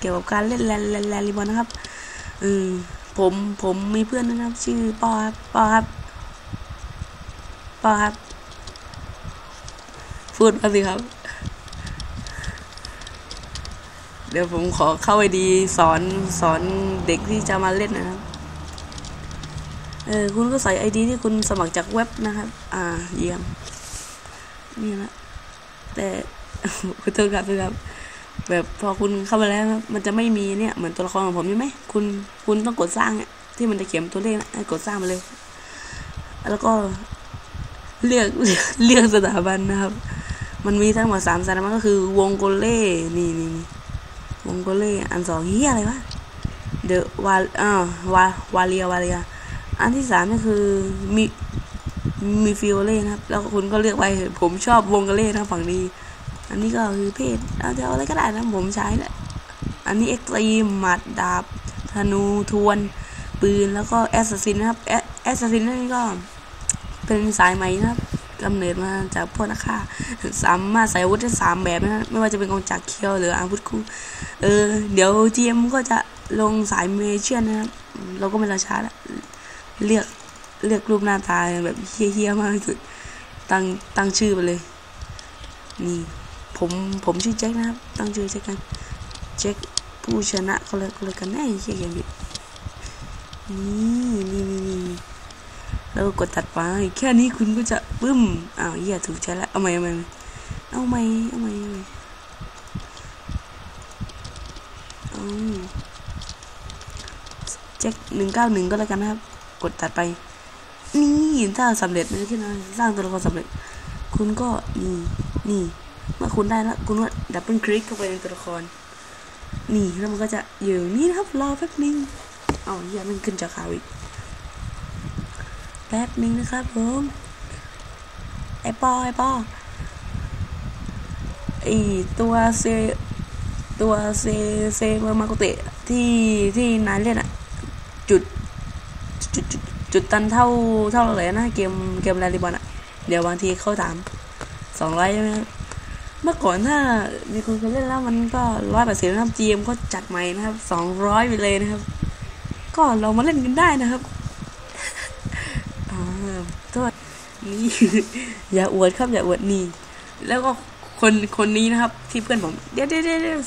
เกี่ยวกับการเล่นแลนแลนลีบอลนะครับเออผมผมมีเพื่อนนะครับ ชื่อปอครับปอครับปอครับพูดมาสิครับ เดี๋ยวผมขอเข้าไปดีสอนสอนเด็กที่จะมาเล่นนะครับเออคุณก็ใส่ไอดีที่คุณสมัครจากเว็บนะครับ อ่า เยี่ยม นี่นะแต่ขอโทษครับขอครับ แบบพอคุณเข้าไปแล้วมันจะไม่มีเนี่ยเหมือนตัวละครของผมใช่ไหมคุณคุณต้องกดสร้างเนี่ยที่มันจะเขียนตัวเลขนะให้กดสร้างมาเลย แล้วก็เลือกเลือกสถาบันนะครับ มันมีทั้งหมดสามสถาบันก็คือวงโกเล่นี่นี่นี่วงโกเล่อันสองเฮียอะไรวะเดอะวาอ่าวาวาเลียวาเลียอันที่สามก็คือมีมีฟิโอเล่นะครับ แล้วคุณก็เลือกไปผมชอบวงโกเล่นะฝั่งนี้ อันนี้ก็คือเพศเอาจะเอาอะไรก็ได้นะผมใช้แหละอันนี้เอ็กซ์ตรีมหมัดดาบธนูทวน ปืนแล้วก็แอสซัสซินนะครับแอสซัสซินนี่ก็เป็นสายไหมนะครับกำเนิดมาจากพวกนักฆ่าสามารถใส่อาวุธได้สามแบบนะไม่ว่าจะเป็นกองจักรเคียวหรืออาวุธคู่เออ เดี๋ยวจีเอ็มก็จะลงสายเมเชียนนะครับเราก็ไม่รอช้าละเลือกเลือกรูปหน้าตาแบบเฮี้ยๆมากที่สุดตั้งตั้งชื่อไปเลย นี่ ผมผมชื่อแจ็คนะครับตั้งชื่อแจ็คกันแจ็คผู้ชนะก็เลยก็เลยกันแน่เชี่ยอย่างนี้นี่นี่นี่นี่แล้วกดตัดไปแค่นี้คุณก็จะปึ้มอ้าวเหี้ยถูกใจแล้วเอาใหม่เอาใหม่เอาใหม่เอาใหม่เอาใหม่แจ็คหนึ่งเก้าหนึ่งก็แล้วกันนะครับ กดตัดไป นี่ถ้าสำเร็จนะขึ้นมาสร้างตัวละครสำเร็จ คุณก็นี่นี่ เมื่อคุณได้แล้วคุณก็ดับเบิลคลิกเข้าไปในตัวละคร นี่แล้วมันก็จะอยู่นี่นะครับรอแป๊บนึงเอาเฮียมันขึ้นจากขาวอีกแป๊บนึงนะครับผมไอปอไอปอไอตัวเซตัวเซเซเมอร์มาโกเตะที่ที่นายเล่นอะจุดจุดจุดจุดตันเท่าเท่าไหร่นะเกมเกมแรลิบอลอะเดี๋ยวบางทีเข้าถามสองร้อยใช่ไหมครับ เมื่อก่อนถ้ามีคนเคยเล่นแล้วมันก็ร้อยแปดสิบนะครับ GM ก็จัดใหม่นะครับสองร้อยไปเลยนะครับ ก็เรามาเล่นกันได้นะครับอ่าโทษนี่อย่าอวดครับอย่าอวดนี่ แล้วก็คนคนนี้นะครับ ที่เพื่อนผมเดี๋ยวเดี๋ยวเดี๋ยว